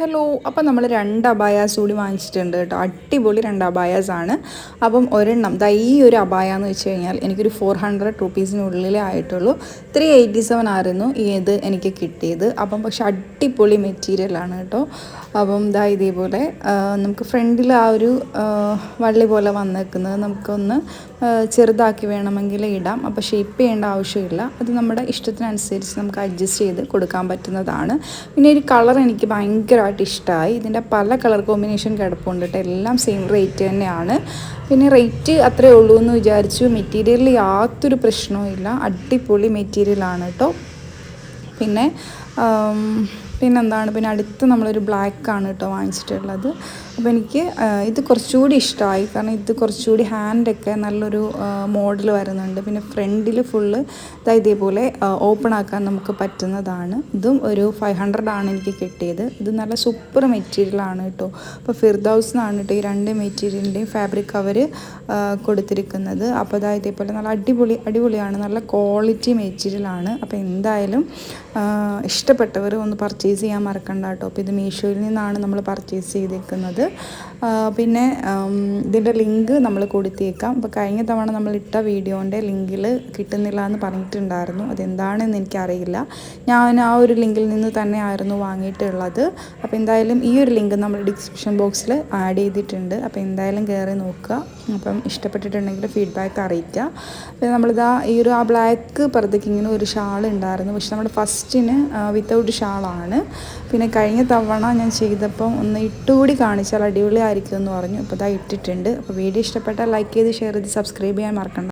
Hello അപ്പം നമ്മൾ രണ്ട് അബായാസ് കൂടി വാങ്ങിച്ചിട്ടുണ്ട് കേട്ടോ. അടിപൊളി രണ്ട് അബായാസ് ആണ്. അപ്പം ഒരെണ്ണം ദാ ഈ ഒരു അബായ എന്ന് വെച്ച് കഴിഞ്ഞാൽ എനിക്കൊരു ഫോർ ഹൺഡ്രഡ് റുപ്പീസിനുള്ളിലേ ആയിട്ടുള്ളൂ. ത്രീ എയ്റ്റി സെവൻ ആയിരുന്നു ഇത് എനിക്ക് കിട്ടിയത്. അപ്പം പക്ഷെ അടിപൊളി മെറ്റീരിയലാണ് കേട്ടോ. അപ്പം ദാ ഇതേപോലെ നമുക്ക് ഫ്രണ്ടിൽ ആ ഒരു വള്ളി പോലെ വന്നേക്കുന്നത് നമുക്കൊന്ന് ചെറുതാക്കി വേണമെങ്കിൽ ഇടാം. അപ്പോൾ ഷേപ്പ് ചെയ്യേണ്ട ആവശ്യമില്ല. അത് നമ്മുടെ ഇഷ്ടത്തിനനുസരിച്ച് നമുക്ക് അഡ്ജസ്റ്റ് ചെയ്ത് കൊടുക്കാൻ പറ്റുന്നതാണ്. പിന്നെ ഒരു കളർ എനിക്ക് ഭയങ്കരമായിട്ട് ഇഷ്ടമായി ഇതിന്റെ പല കളർ കോമ്പിനേഷൻ കിടപ്പുണ്ട് കേട്ടോ എല്ലാം സെയിം റേറ്റ് തന്നെയാണ്. പിന്നെ റേറ്റ് അത്രേ ഉള്ളൂ എന്ന് വിചാരിച്ചു. മെറ്റീരിയലിൽ യാതൊരു പ്രശ്നവും ഇല്ല. അടിപൊളി മെറ്റീരിയലാണ് കേട്ടോ പിന്നെ പിന്നെന്താണ്? പിന്നെ അടുത്ത് നമ്മളൊരു ബ്ലാക്ക് ആണ് കേട്ടോ വാങ്ങിച്ചിട്ടുള്ളത്. അപ്പോൾ എനിക്ക് ഇത് കുറച്ചുകൂടി ഇഷ്ടമായി. കാരണം ഇത് കുറച്ചുകൂടി ഹാൻഡൊക്കെ നല്ലൊരു മോഡൽ വരുന്നുണ്ട്. പിന്നെ ഫ്രണ്ടിൽ ഫുള്ള് ഇതാ ഇതേപോലെ ഓപ്പൺ ആക്കാൻ നമുക്ക് പറ്റുന്നതാണ്. ഇതും ഒരു ഫൈവ് ഹൺഡ്രഡ് ആണ് എനിക്ക് കിട്ടിയത്. ഇത് നല്ല സൂപ്പർ മെറ്റീരിയലാണ് കേട്ടോ. അപ്പോൾ ഫിർദൗസ് എന്നാണ് കേട്ടോ ഈ രണ്ട് മെറ്റീരിയലിന്റെയും ഫാബ്രിക് അവർ കൊടുത്തിരിക്കുന്നത്. അപ്പോൾ ഇതാ ഇതേപോലെ നല്ല അടിപൊളി അടിപൊളിയാണ്. നല്ല ക്വാളിറ്റി മെറ്റീരിയലാണ് അപ്പോൾ എന്തായാലും ഇഷ്ടപ്പെട്ടവർ ഒന്ന് പർച്ചേസ് ചെയ്യാൻ മറക്കണ്ട കേട്ടോ അപ്പോൾ ഇത് മീഷോയിൽ നിന്നാണ് നമ്മൾ പർച്ചേസ് ചെയ്തേക്കുന്നത്. ആ, പിന്നെ ഇതിന്റെ ലിങ്ക് നമ്മൾ കൊടുത്തേക്കാം. അപ്പോൾ കഴിഞ്ഞ തവണ നമ്മൾ ഇട്ട വീഡിയോന്റെ ലിങ്കിൽ കിട്ടുന്നില്ല എന്ന് പറഞ്ഞിട്ടുണ്ടായിരുന്നു. അതെന്താണെന്ന് എനിക്കറിയില്ല. ഞാൻ ആ ഒരു ലിങ്കിൽ നിന്ന് തന്നെയായിരുന്നു വാങ്ങിയിട്ടുള്ളത്. അപ്പോൾ എന്തായാലും ഈ ഒരു ലിങ്ക് നമ്മൾ ഡിസ്ക്രിപ്ഷൻ ബോക്സിൽ ആഡ് ചെയ്തിട്ടുണ്ട്. അപ്പോൾ എന്തായാലും കയറി നോക്കുക. അപ്പം ഇഷ്ടപ്പെട്ടിട്ടുണ്ടെങ്കിൽ ഫീഡ്ബാക്ക് അറിയിക്കുക. പിന്നെ നമ്മളിതാ ഈ ഒരു ആ ബ്ലാക്ക് പർദ്ദയ്ക്ക് ഒരു ഷാൾ ഉണ്ടായിരുന്നു. പക്ഷെ നമ്മുടെ ഫസ്റ്റിന് വിത്തൗട്ട് ഷാളാണ്. പിന്നെ കഴിഞ്ഞ തവണ ഞാൻ ചെയ്തപ്പം ഒന്ന് ഇട്ടുകൂടി കാണിച്ചാൽ അടിപൊളിയായിരിക്കും എന്ന് പറഞ്ഞു. അപ്പോൾ ഇതാ ഇട്ടിട്ടുണ്ട്. അപ്പോൾ വീഡിയോ ഇഷ്ടപ്പെട്ടാൽ ലൈക്ക് ചെയ്ത് ഷെയർ ചെയ്ത് സബ്സ്ക്രൈബ് ചെയ്യാൻ മറക്കണ്ട.